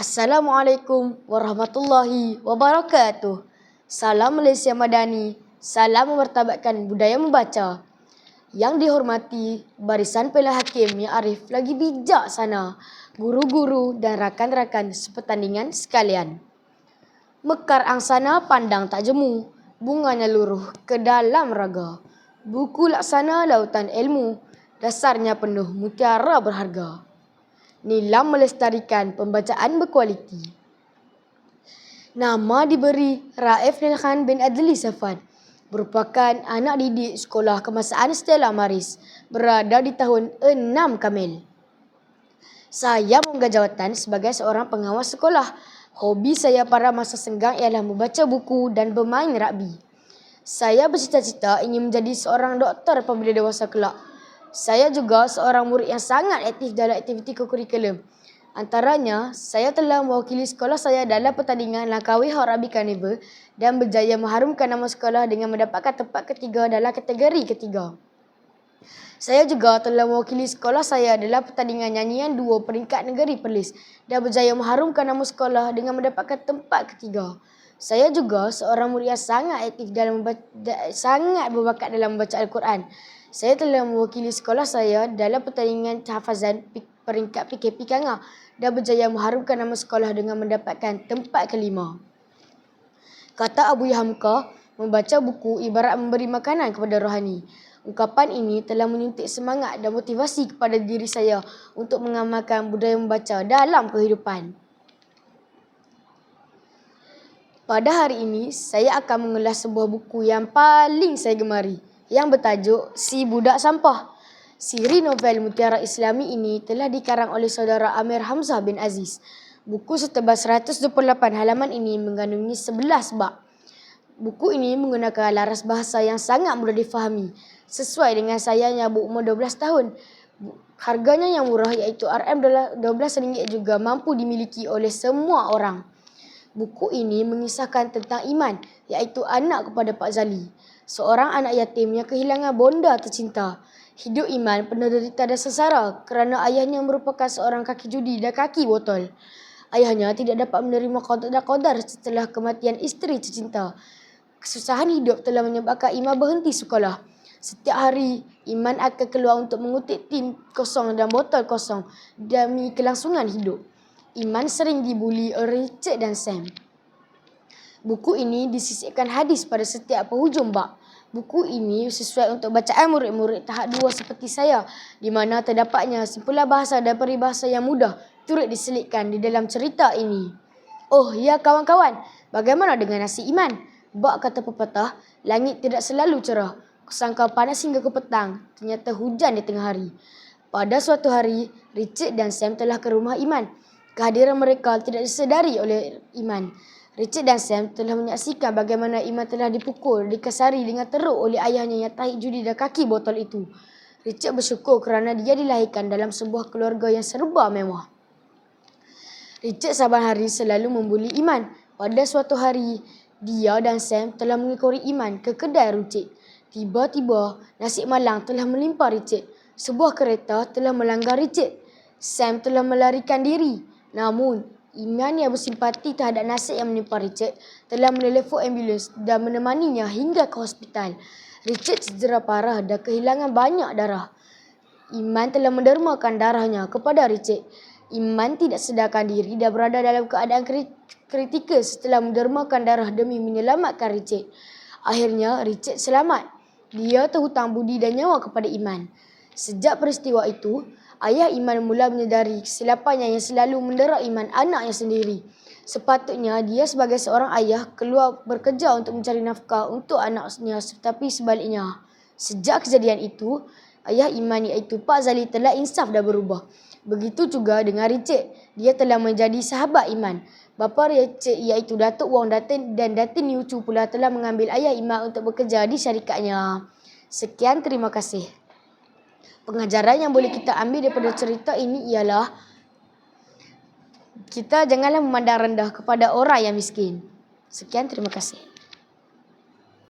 Assalamualaikum warahmatullahi wabarakatuh. Salam Malaysia Madani. Salam memartabatkan budaya membaca. Yang dihormati barisan pela hakim yang arif lagi bijak sana. Guru-guru dan rakan-rakan sepertandingan sekalian. Mekar angsana pandang tak jemu. Bunganya luruh ke dalam raga. Buku laksana lautan ilmu. Dasarnya penuh mutiara berharga. Nilam melestarikan pembacaan berkualiti. Nama diberi Raif Nilkhan bin Adli Safan. Merupakan anak didik sekolah kemasaan Stella Maris. Berada di tahun 6 Kamil. Saya menggah jawatan sebagai seorang pengawas sekolah. Hobi saya pada masa senggang ialah membaca buku dan bermain rugby. Saya bercita-cita ingin menjadi seorang doktor apabila dewasa kelak. Saya juga seorang murid yang sangat aktif dalam aktiviti kurikulum. Antaranya, saya telah mewakili sekolah saya dalam pertandingan Langkawi Harabi Carnival dan berjaya mengharumkan nama sekolah dengan mendapatkan tempat ketiga dalam kategori ketiga. Saya juga telah mewakili sekolah saya dalam pertandingan nyanyian dua peringkat negeri Perlis dan berjaya mengharumkan nama sekolah dengan mendapatkan tempat ketiga. Saya juga seorang murid yang sangat aktif dalam membaca, sangat berbakat dalam membaca Al-Quran. Saya telah mewakili sekolah saya dalam pertandingan hafazan peringkat PKP Kanga dan berjaya mengharumkan nama sekolah dengan mendapatkan tempat kelima. Kata Abu Hamka, membaca buku ibarat memberi makanan kepada rohani. Ungkapan ini telah menyuntik semangat dan motivasi kepada diri saya untuk mengamalkan budaya membaca dalam kehidupan. Pada hari ini, saya akan mengulas sebuah buku yang paling saya gemari yang bertajuk Si Budak Sampah. Siri novel Mutiara Islami ini telah dikarang oleh saudara Amir Hamzah bin Aziz. Buku setebal 128 halaman ini mengandungi 11 bab. Buku ini menggunakan laras bahasa yang sangat mudah difahami sesuai dengan saya yang berumur 12 tahun. Harganya yang murah iaitu RM12 juga mampu dimiliki oleh semua orang. Buku ini mengisahkan tentang iman iaitu anak kepada Pak Zali seorang anak yatim yang kehilangan bonda tercinta. Hidup Iman penuh derita dan sesara kerana ayahnya merupakan seorang kaki judi dan kaki botol. Ayahnya tidak dapat menerima qadar dan qadar setelah kematian isteri tercinta. Kesusahan hidup telah menyebabkan Iman berhenti sekolah. Setiap hari, Iman akan keluar untuk mengutip tim kosong dan botol kosong demi kelangsungan hidup. Iman sering dibuli oleh Richard dan Sam. Buku ini disisipkan hadis pada setiap penghujung bab. Buku ini sesuai untuk bacaan murid-murid tahap dua seperti saya di mana terdapatnya simpulan bahasa dan peribahasa yang mudah turut diselitkan di dalam cerita ini. Oh ya kawan-kawan, bagaimana dengan nasi iman? Bak kata pepatah, langit tidak selalu cerah. Kusangka panas hingga ke petang, ternyata hujan di tengah hari. Pada suatu hari, Richard dan Sam telah ke rumah Iman. Kehadiran mereka tidak disedari oleh Iman. Richard dan Sam telah menyaksikan bagaimana Iman telah dipukul, dikasari dengan teruk oleh ayahnya yang tahi judi dan kaki botol itu. Richard bersyukur kerana dia dilahirkan dalam sebuah keluarga yang serba mewah. Richard saban hari selalu membuli Iman. Pada suatu hari, dia dan Sam telah mengikori Iman ke kedai runcit. Tiba-tiba, nasi malang telah melimpah Richard. Sebuah kereta telah melanggar Richard. Sam telah melarikan diri. Namun, Iman yang bersimpati terhadap nasib yang menimpa Richard telah menelefon ambulans dan menemaninya hingga ke hospital. Richard cedera parah dan kehilangan banyak darah. Iman telah mendermakan darahnya kepada Richard. Iman tidak sedarkan diri dan berada dalam keadaan kritikal setelah mendermakan darah demi menyelamatkan Richard. Akhirnya Richard selamat. Dia terhutang budi dan nyawa kepada Iman. Sejak peristiwa itu, ayah Iman mula menyedari kesilapannya yang selalu mendera Iman anaknya sendiri. Sepatutnya dia sebagai seorang ayah keluar bekerja untuk mencari nafkah untuk anaknya tetapi sebaliknya. Sejak kejadian itu, ayah Iman iaitu Pak Zali telah insaf dan berubah. Begitu juga dengan Richard. Dia telah menjadi sahabat Iman. Bapa Richard iaitu Datuk Wong Datin dan Datin Yucu pula telah mengambil ayah Iman untuk bekerja di syarikatnya. Sekian terima kasih pengajaran yang boleh kita ambil daripada cerita ini ialah kita janganlah memandang rendah kepada orang yang miskin. Sekian terima kasih.